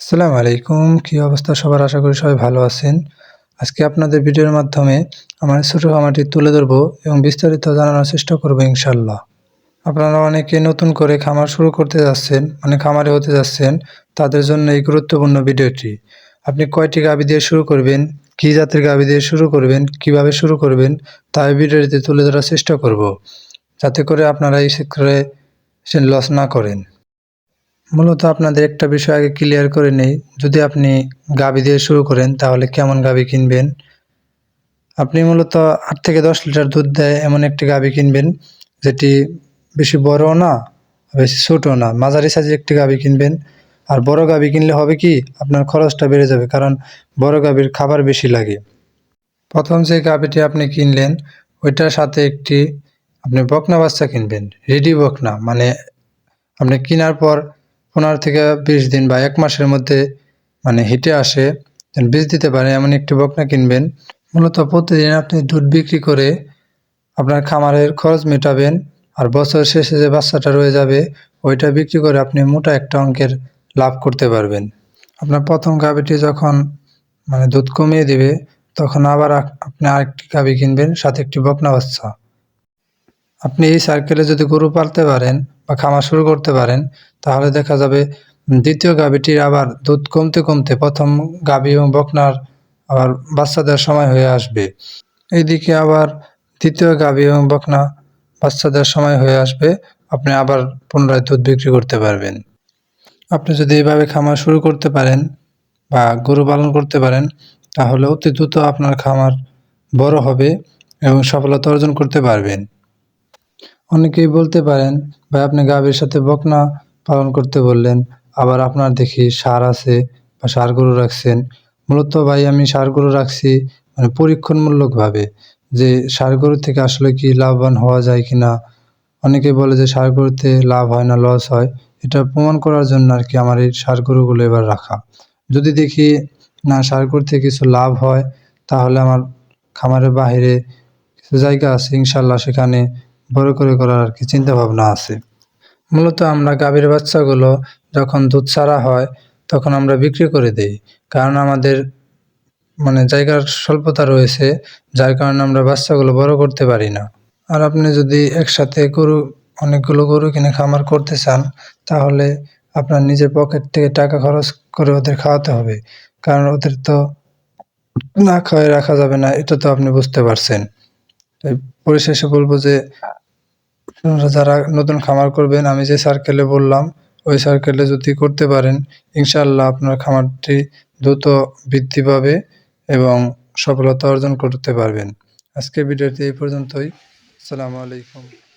আসসালামু আলাইকুম। কী অবস্থা? সবার আশা করি সবাই ভালো আছেন। আজকে আপনাদের ভিডিওর মাধ্যমে আমার ছোটো খামারটি তুলে ধরবো এবং বিস্তারিত জানানোর চেষ্টা করব ইনশাল্লাহ আপনারা অনেকে নতুন করে খামার শুরু করতে যাচ্ছেন মানে খামারে হতে যাচ্ছেন, তাদের জন্য এই গুরুত্বপূর্ণ ভিডিওটি। আপনি কয়টি গাভি দিয়ে শুরু করবেন, কী জাতের গাভি দিয়ে শুরু করবেন, কীভাবে শুরু করবেন, তা এই ভিডিওটিতে তুলে ধরার চেষ্টা করব। যাতে করে আপনারা এই সেক্টরে লস না করেন। মূলত আপনাদের একটা বিষয় আগে ক্লিয়ার করে নেই। যদি আপনি গাভি দিয়ে শুরু করেন, তাহলে কেমন গাভি কিনবেন? আপনি মূলত আট থেকে দশ লিটার দুধ দেয় এমন একটি গাভি কিনবেন, যেটি বেশি বড়ও না, বেশি ছোটও না। মাঝারি সাইজের একটি গাভি কিনবেন। আর বড় গাভি কিনলে হবে কি, আপনার খরচটা বেড়ে যাবে, কারণ বড় গাভীর খাবার বেশি লাগে। প্রথম যে গাভিটি আপনি কিনলেন, ওইটার সাথে একটি আপনি বকনা বাচ্চা কিনবেন, রেডি বকনা। মানে আপনি কেনার পর পনেরো থেকে বিশ দিন বা এক মাসের মধ্যে মানে হিটে আসে বীজ দিতে পারে এমন একটি বকনা কিনবেন। মূলত প্রতিদিন আপনি দুধ বিক্রি করে আপনার খামারের খরচ মেটাবেন আর বছর শেষে যে বাচ্চাটা রয়ে যাবে, ওইটা বিক্রি করে আপনি মোটা একটা অঙ্কের লাভ করতে পারবেন। আপনার প্রথম গাভিটি যখন মানে দুধ কমিয়ে দিবে, তখন আবার আপনি আরেকটি গাভি কিনবেন, সাথে একটি বকনা বাচ্চা। আপনি এই সার্কেলে যদি গরু পালতে পারেন বা খামার শুরু করতে পারেন, তাহলে দেখা যাবে দ্বিতীয় গাভীটির আবার দুধ কমতে কমতে প্রথম গাভী এবং বকনার আবার বাচ্চা দেওয়ার সময় হয়ে আসবে। এইদিকে আবার দ্বিতীয় গাভী এবং বকনা বাচ্চা দেওয়ার সময় হয়ে আসবে, আপনি আবার পুনরায় দুধ বিক্রি করতে পারবেন। আপনি যদি এইভাবে খামার শুরু করতে পারেন বা গরু পালন করতে পারেন, তাহলে অতি দ্রুত আপনার খামার বড় হবে এবং সফলতা অর্জন করতে পারবেন। অনেকেই বলতে পারেন, ভাই, আপনি গাভীর সাথে বকনা পালন করতে বললেন, আবার আপনার দেখি সার আছে বা সার গরু রাখছেন। মূলত ভাই, আমি সার গরু রাখছি মানে পরীক্ষণমূলকভাবে, যে সার গরু থেকে আসলে কি লাভবান হওয়া যায় কি না অনেকে বলে যে সার গরুতে লাভ হয় না, লস হয়। এটা প্রমাণ করার জন্য আর কি আমার এই সার গরুগুলো এবার রাখা। যদি দেখি, না সার গরুতে কিছু লাভ হয়, তাহলে আমার খামারের বাইরে কিছু জায়গা আছে, ইনশাল্লাহ সেখানে বড় করে করার আর কি চিন্তা ভাবনা আছে। মূলত আমরা গাভীর বাচ্চাগুলো যখন দুধ ছাড়া হয়, তখন আমরা বিক্রি করে দিই। কারণ আমাদের মানে জায়গার স্বল্পতা রয়েছে, যার কারণে আমরা বাচ্চাগুলো বড় করতে পারি না। আর আপনি যদি একসাথে গরু, অনেকগুলো গরু কিনে খামার করতে চান, তাহলে আপনার নিজের পকেট থেকে টাকা খরচ করে ওদের খাওয়াতে হবে। কারণ ওদের তো না খাওয়াই রাখা যাবে না, এটা তো আপনি বুঝতে পারছেন। তাই পরিশেষে বলব যে যারা নতুন খামার করবেন, আমি যে সার্কেলে বললাম, ওই সার্কেলে যদি করতে পারেন ইনশাল্লাহ আপনার খামারটি দ্রুত বৃদ্ধি পাবে এবং সফলতা অর্জন করতে পারবেন। আজকের ভিডিওটি এই পর্যন্তই। আসসালামু আলাইকুম।